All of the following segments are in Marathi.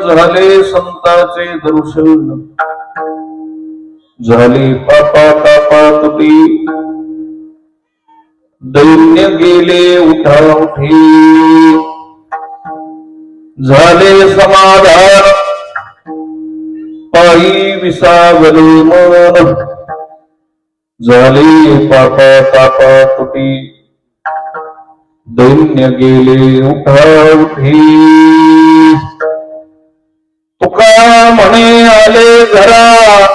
झाले संताचे दर्शन. झाली पापा तुटी दैन्य गेले उठा उठी. झाले समाधान पायी विसावले मन झाले पापा तापा तुटी. दैन्य गेले उठा उठी. तुका म्हणे आले घरा.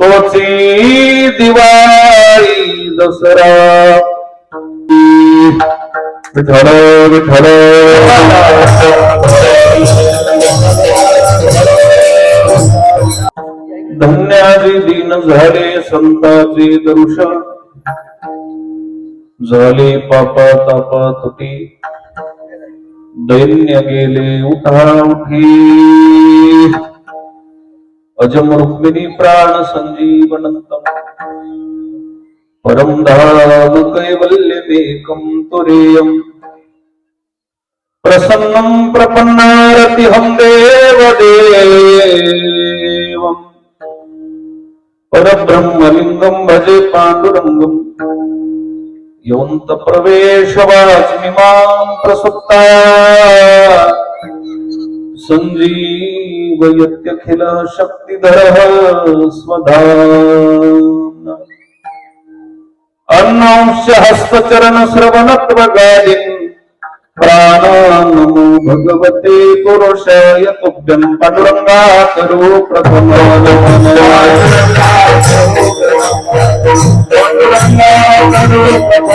तोची दिवाळी दसरा. विठ्ठल विठ्ठल. धन्याजी दीन झाले संताचे दर्शन. झाले पापा तापा तुटी दैन्य गेले उठा उठी अजम रुक्मिणी प्राण संजीवनंतम. परम धाम कैवल्यमेकं तुरेयम्. प्रसन्नं प्रपन्नारतिहं देवदेवम् परब्रह्मलिङ्गं भजे पाण्डुरङ्गम् योऽन्त प्रवेशवाचमिमां प्रसुप्ता। सञ्जीवयत्यखिल शक्तिधरः स्वधा अन्नांश हस्तचरणश्रवणत्वगालिन् प्राणानमो भगवते पुरुषाय तुभ्यं पांडुरंगा करो प्रथम पाण्डुरङ्गा करो प्रथम।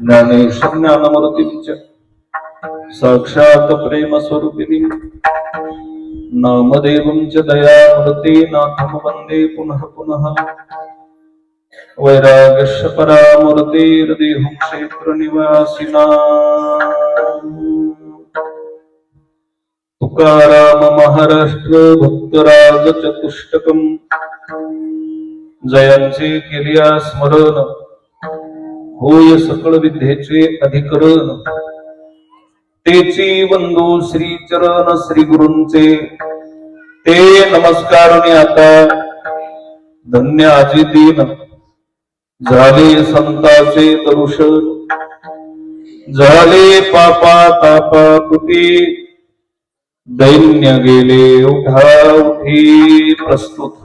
ज्ञानेश ज्ञानमूर्तींच साक्षात प्रेम स्वरूपिणी नामदेवं च दयामृते नाथं वन्दे पुनः पुनः। वैरागस्य परामूर्ते क्षेत्रनिवासिना तुकाराम महाराष्ट्र भक्तराज चतुष्टकम् जयांचे केलिया स्मरण. होय सकळ विद्येचे अधिकरण. तेची बंधू श्री चरण श्री गुरुंचे ते नमस्कार आता धन्य आजी झाले संताचे दरुशन झाले पापा तापा कुटी दैन्य गेले उठा उठी प्रस्तुत.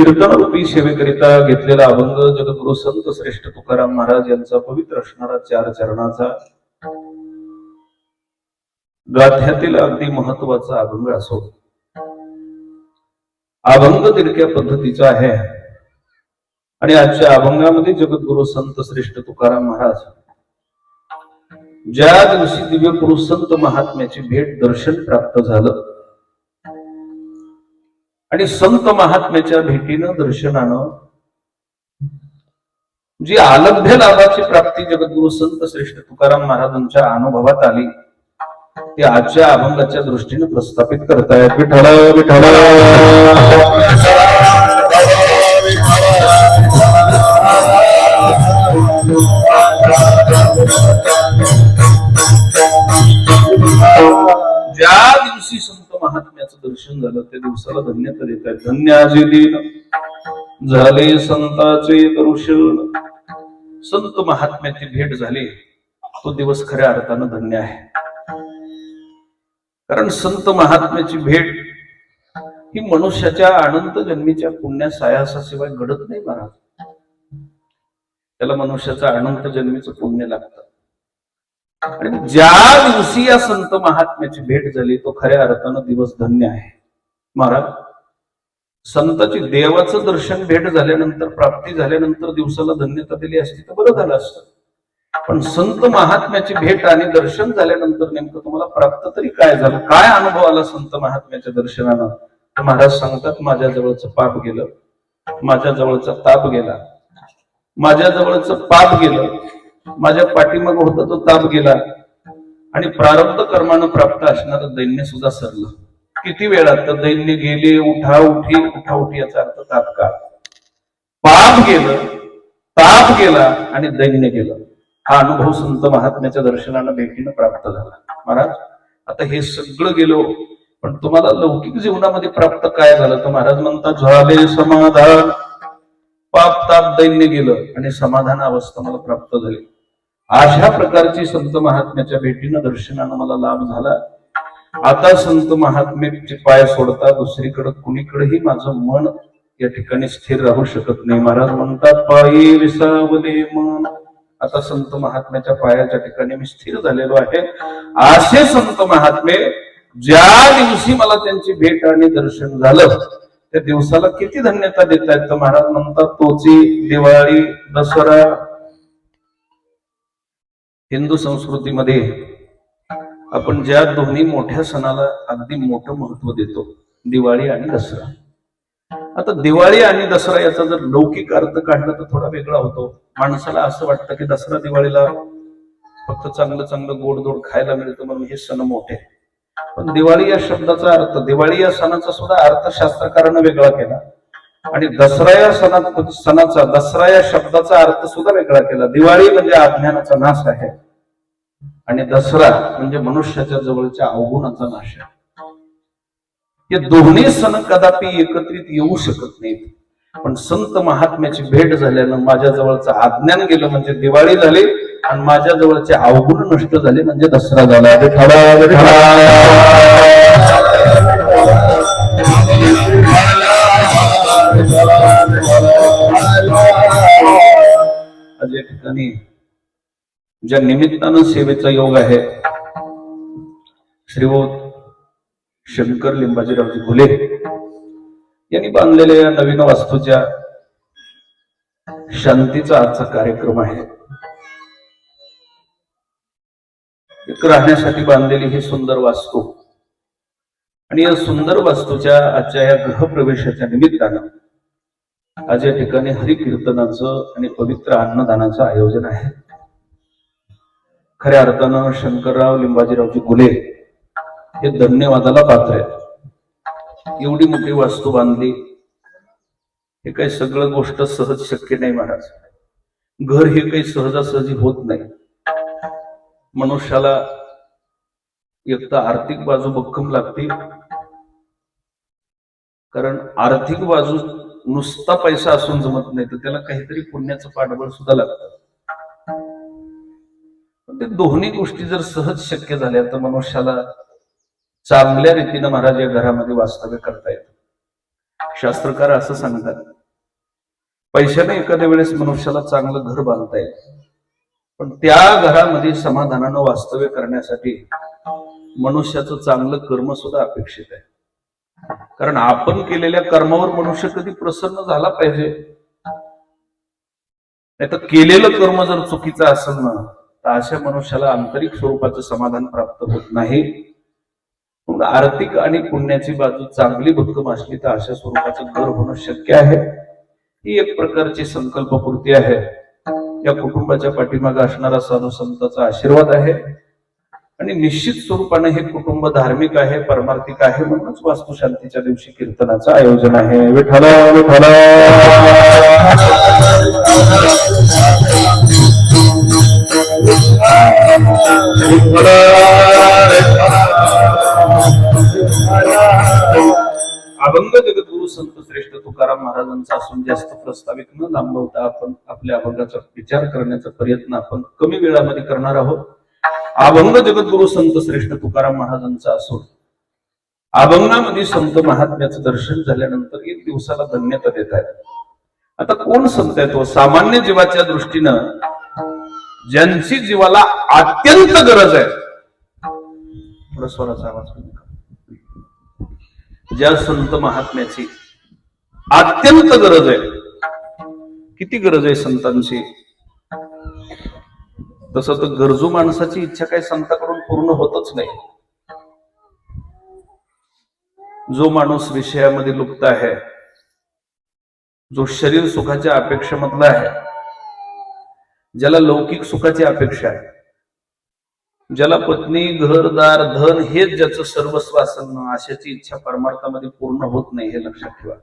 कीर्तनरूपी सेवेकरिता घेतलेला अभंग जगद्गुरु संत श्रेष्ठ तुकाराम महाराज यांचा पवित्र असणारा चार चरणाचा गाथ्यातील अगदी महत्त्वाचा अभंग असो. अभंग तिरक्या पद्धतीचा आहे. आणि आजच्या अभंगामध्ये जगद्गुरु संत श्रेष्ठ तुकाराम महाराज ज्या दिवशी दिव्य पुरुष संत महात्म्याची भेट दर्शन प्राप्त झालं आणि संत महात्म्याच्या भेटीनं दर्शनानं जी आलभ्य लाभाची प्राप्ती जगद्गुरु संत श्रेष्ठ तुकाराम महाराजांच्या अनुभवात आली ती आजच्या अभंगाच्या दृष्टीने प्रस्थापित करतायत. विठ्ठल विठ्ठल! दर्शन झालं त्या दिवसाला धन्यता देत आहेत. धन्याचे दिन. झाले संताचे दर्शन. संत महात्म्याची भेट झाली. तो दिवस खऱ्या अर्थानं धन्य आहे. कारण संत महात्म्याची भेट ही मनुष्याच्या अनंत जन्मीच्या पुण्या सायासाशिवाय घडत नाही महाराज. त्याला मनुष्याचा अनंत जन्मीचं पुण्य लागतं. आणि ज्या दिवशी या संत महात्म्याची भेट झाली तो खऱ्या अर्थानं दिवस धन्य आहे. महाराज संताची देवाचं दर्शन भेट झाल्यानंतर प्राप्ती झाल्यानंतर दिवसाला धन्यता दिली असती तर बरं झालं असतं. पण संत महात्म्याची भेट आणि दर्शन झाल्यानंतर नेमकं तुम्हाला प्राप्त तरी काय झालं? काय अनुभव आला संत महात्म्याच्या दर्शनानं? तर महाराज सांगतात माझ्या जवळचं पाप गेलं. माझ्या जवळचा ताप गेला. माझ्या जवळचं पाप गेलं. माझ्या पाठीमाग होता तो ताप गेला. आणि प्रारब्ध कर्मानं प्राप्त असणार दैन्य सुद्धा सरलं. किती वेळात तर दैन्य गेले उठा उठी उठा उठी याचा अर्थ तात्काळ. पाप गेलं ताप गेला आणि दैन्य गेलं. हा अनुभव संत महात्म्याच्या दर्शनानं भेटीनं प्राप्त झाला. महाराज आता हे सगळं गेलो पण तुम्हाला लौकिक जीवनामध्ये प्राप्त काय झालं? तर महाराज म्हणतात झाले समाधान. पाप ताप दैन्य गेलं आणि समाधान अवस्था मला प्राप्त झाली. अशा प्रकारची संत महात्म्याच्या भेटीनं दर्शनानं मला लाभ झाला. आता संत महात्म्याचे पाय सोडता दुसरीकडे कुणीकडेही माझं मन या ठिकाणी स्थिर राहू शकत नाही. महाराज म्हणतात पायी विसावले मन. आता संत महात्म्याच्या पायाच्या ठिकाणी मी स्थिर झालेलो आहे. असे संत महात्मे ज्या दिवशी मला त्यांची भेट आणि दर्शन झालं त्या दिवसाला किती धन्यता देत आहेत तर महाराज? म्हणतात तोची दिवाळी दसरा हिंदू संस्कृतीमध्ये आपण ज्या दोन्ही मोठ्या सणाला अगदी मोठं महत्त्व देतो दिवाळी आणि दसरा. आता दिवाळी आणि दसरा याचा जर लौकिक अर्थ काढला तर थोडा वेगळा होतो. माणसाला असं वाटतं की दसरा दिवाळीला फक्त चांगलं चांगलं गोडधोड खायला मिळतं म्हणून हे सण मोठे. पण दिवाळी या शब्दाचा अर्थ दिवाळी या सणाचा सुद्धा अर्थशास्त्रकारानं वेगळा केला. आणि दसरा या सणा सणाचा दसरा या शब्दाचा अर्थ सुद्धा वेगळा केला. दिवाळी म्हणजे अज्ञानाचा नाश आहे. आणि दसरा म्हणजे मनुष्याच्या जवळच्या अवगुणाचा नाश आहे. हे दोन्ही सण कदापि एकत्रित येऊ शकत नाहीत. पण संत महात्म्याची भेट झाल्यानं माझ्या जवळचं अज्ञान गेलं म्हणजे दिवाळी झाली आणि माझ्या जवळचे अवगुण नष्ट झाले म्हणजे दसरा झाला. आज या ठिकाणी ज्या निमित्तानं सेवेचा योग आहे श्रीवोत शंकर लिंबाजीरावजी फुले यांनी बांधलेल्या या नवीन वास्तूच्या शांतीचा आजचा कार्यक्रम आहे. राहण्यासाठी बांधलेली ही सुंदर वास्तू. आणि या सुंदर वास्तूच्या आजच्या या गृहप्रवेशाच्या निमित्तानं आज या ठिकाणी हरिकीर्तनाचं आणि पवित्र अन्नदानाचं आयोजन आहे. खऱ्या अर्थानं शंकरराव लिंबाजीरावजी गुले हे धन्यवादाला पात्र आहेत. एवढी मोठी वास्तू बांधली हे काही सगळं गोष्ट सहज शक्य नाही महाराज. घर हे काही सहजासहजी होत नाही. मनुष्याला एक तर आर्थिक बाजू भक्कम लागते. कारण आर्थिक बाजू नुसता पैसा असून जमत नाही तर त्याला काहीतरी पुण्याचं पाठबळ सुद्धा लागतं. ते दोन्ही गोष्टी जर सहज शक्य झाल्या तर मनुष्याला चांगल्या रीतीनं महाराज या घरामध्ये वास्तव्य करता येतं. शास्त्रकार असं सांगतात. पैशाने एखाद्या वेळेस मनुष्याला चांगलं घर बांधता येईल पण त्या घरामध्ये समाधानानं वास्तव्य करण्यासाठी मनुष्याचं चांगलं कर्म सुद्धा अपेक्षित आहे. कारण आपण केलेल्या कर्मावर मनुष्य कधी प्रसन्न झाला पाहिजे? नाही तर केलेलं कर्म जर चुकीचं असेल ना तर अशा मनुष्याला आंतरिक स्वरूपाचं समाधान प्राप्त होत नाही. म्हणून आर्थिक आणि पुण्याची बाजू चांगली भक्कम असली तर अशा स्वरूपाचं घर होणं शक्य आहे. ही एक प्रकारची संकल्पपूर्ती आहे. या कुटुंबाच्या पाठीमागे असणारा साधू संतांचा आशीर्वाद आहे. आणि निश्चित स्वरूपाने हे कुटुंब धार्मिक आहे परमार्थिक आहे म्हणूनच वास्तुशांतीच्या दिवशी कीर्तनाचं आयोजन आहे. विठ्ठला विठ्ठला. अभंग जगद्गुरु संत श्रेष्ठ तुकाराम महाराजांचा असून जास्त प्रस्तावित न लांबवता आपण आपल्या अभंगाचा विचार करण्याचा प्रयत्न आपण कमी वेळामध्ये करणार आहोत. अभंग जगद्गुरु संत श्रेष्ठ तुकाराम महाराजांचा असून अभंगामध्ये संत महात्म्याचं दर्शन झाल्यानंतर एक दिवसाला धन्यता देत आहेत. आता कोण संत आहे तो हो? सामान्य जीवाच्या दृष्टीनं ज्यांची जीवाला अत्यंत गरज आहे. थोडा स्वराचा आवाज ज्या संत महात्म्याची अत्यंत गरज आहे. किती गरज आहे संतांची? तसं तर गरजू माणसाची इच्छा काही संताकडून पूर्ण होतच नाही. जो माणूस विषयामध्ये लुप्त आहे जो शरीर सुखाच्या अपेक्षेमधला आहे ज्याला लौकिक सुखाची अपेक्षा आहे ज्याला पत्नी घरदार धन हेच ज्याचं सर्वस्व असेल अशाची इच्छा परमार्थामध्ये पूर्ण होत नाही हे लक्षात ठेवा.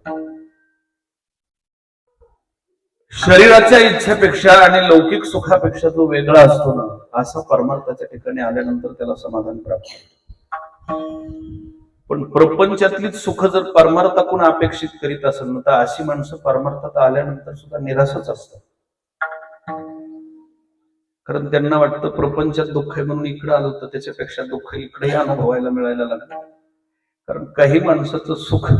शरीराच्या इच्छेपेक्षा आणि लौकिक सुखापेक्षा जो वेगळा असतो ना असा परमार्थाच्या ठिकाणी आल्यानंतर त्याला समाधान प्राप्त पण प्रपंचातलीच सुख जर परमार्थाकडून अपेक्षित करीत असेल ना तर अशी माणसं परमार्थात आल्यानंतर सुद्धा निराशच असतात. कारण त्यांना वाटतं प्रपंचात दुःख आहे म्हणून इकडे आलं तर त्याच्यापेक्षा दुःख इकडेही अनुभवायला मिळायला लागलं कारण काही माणसाचं सुख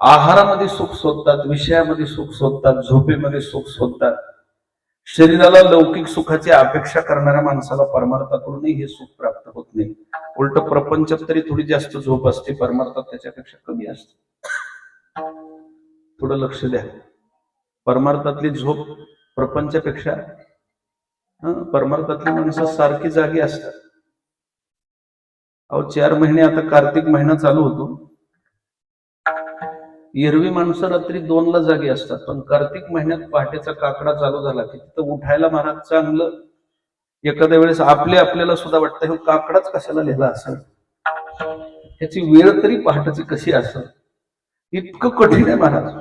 आहारामध्ये सुख शोधतात विषयामध्ये सुख शोधतात झोपेमध्ये सुख शोधतात. शरीराला लौकिक सुखाची अपेक्षा करणाऱ्या माणसाला परमार्थाकडूनही हे सुख प्राप्त होत नाही. उलट प्रपंचात तरी थोडी जास्त झोप असते परमार्थात त्याच्यापेक्षा कमी असते. थोडं लक्ष द्या. परमार्थातली झोप प्रपंचापेक्षा परमार्थातली माणसं सारखी जागी असतात. अहो चार महिने आता कार्तिक महिना चालू होतो. एरवी माणसं रात्री दोनला जागी असतात पण कार्तिक महिन्यात पहाटेचा काकडा चालू झाला की तिथं उठायला महाराज चांगलं एखाद्या वेळेस आपले आपल्याला सुद्धा वाटतं हे काकडाच कशाला लिहिला असेल? ह्याची वेळ तरी पहाटेची कशी असेल? इतकं कठीण आहे महाराज.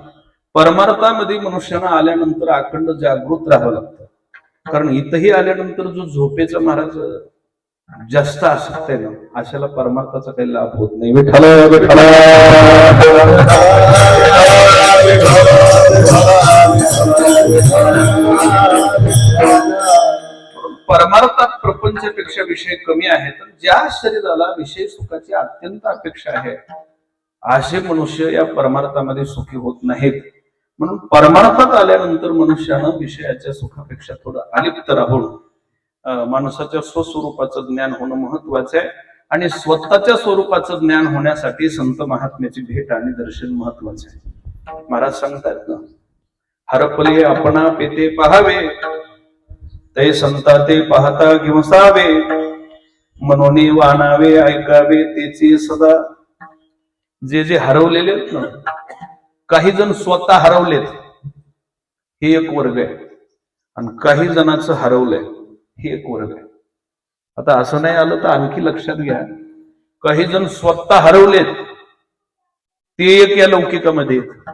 परमार्थामध्ये मनुष्यानं आल्यानंतर अखंड जागृत राहावं लागतं. कारण इथंही आल्यानंतर जो झोपेचा महाराज जास्त आसक्त आहे ना अशाला परमार्थाचा काही लाभ होत नाही. परमार्थात प्रपंचापेक्षा विषय कमी आहेत ज्या शरीराला विषय सुखाची अत्यंत अपेक्षा आहे असे मनुष्य या परमार्थामध्ये सुखी होत नाहीत. म्हणून परमार्थात आल्यानंतर मनुष्यानं विषयाच्या सुखापेक्षा थोडं अलिप्त राहून माणसाच्या स्वस्वरूपाचं ज्ञान होणं महत्वाचं आहे आणि स्वतःच्या स्वरूपाचं ज्ञान होण्यासाठी संत महात्म्याची भेट आणि दर्शन महत्वाचं आहे. महाराज सांगतात ना हरपले आपण पेते पहावे ते संता ते पाहता घेवसावे म्हणून वाणावे ऐकावे तेचे सदा. जे जे हरवलेले आहेत ना काही जण स्वतः हरवलेत. हे एक वर्ग आहे. आणि काही जणांचं हरवलंय. हे एक वर्ग आहे. आता असं नाही आलं तर आणखी लक्षात घ्या. काही जण स्वतः हरवलेत. ते एक या लौकिकामध्ये आहेत.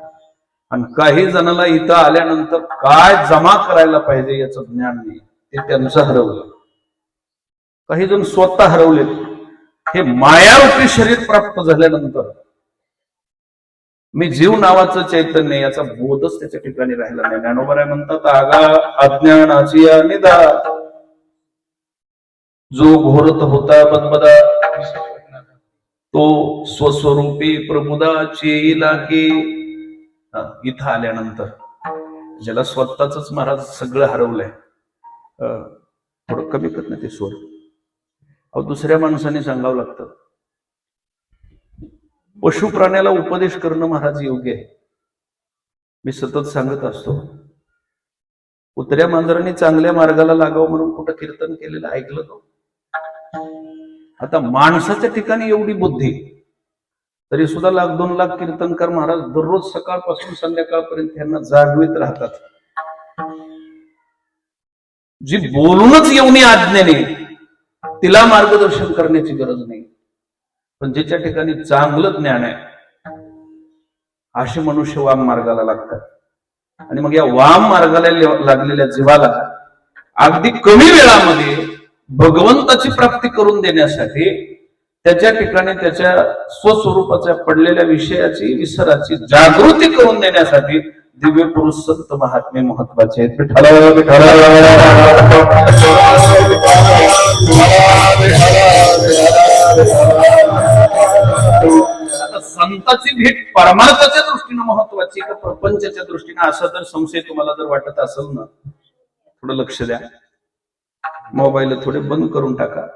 आणि काही जणाला इथं आल्यानंतर काय जमा करायला पाहिजे याचं ज्ञान नाही. ते त्यांचं हरवलं. काही जण स्वतः हरवलेत. हे मायारूपी शरीर प्राप्त झाल्यानंतर मी जीव नावाचं चैतन्य याचा बोधच त्याच्या ठिकाणी राहिला नाही. ज्ञानोबराय म्हणतात आगा अज्ञानाची निदा जो घोरत होता बदबदा तो स्वस्वरूपी प्रबुदाची येईला की इथं आल्यानंतर ज्याला स्वतःच महाराज सगळं हरवलंय. अं, थोडं कमी करत नाही ते स्वर अहो दुसऱ्या माणसाने सांगावं लागतं पशु प्राण्याला उपदेश करणं महाराज योग्य आहे. मी सतत सांगत असतो कुत्र्या मांजरांनी चांगल्या मार्गाला लागावं म्हणून कुठं कीर्तन केलेलं ऐकलं तो. आता माणसाच्या ठिकाणी एवढी बुद्धी तरी सुद्धा लाख दोन लाख कीर्तनकार महाराज दररोज सकाळपासून संध्याकाळपर्यंत त्यांना जागवीत राहतात. जी बोलूनच येऊनी आज्ञेने तिला मार्गदर्शन करण्याची गरज नाही. पण ज्याच्या ठिकाणी चांगलं ज्ञान आहे असे मनुष्य वाम मार्गाला लागतात आणि मग या वाम मार्गाला लागलेल्या जीवाला अगदी कमी वेळामध्ये भगवंताची प्राप्ती करून देण्यासाठी त्याच्या ठिकाणी त्याच्या स्वस्वरूपाच्या पडलेल्या विषयाची विसराची जागृती करून देण्यासाठी दिव्य पुरुष संत महात्मे महत्त्वाचे आहेत विठ्ठला, संताची भेट परमार्थाच्या दृष्टीनं महत्वाची का प्रपंचाच्या दृष्टीनं? असा जर संशय तुम्हाला जर वाटत असेल ना थोडं लक्ष द्या. मोबाईल थोडे बंद करून टाका.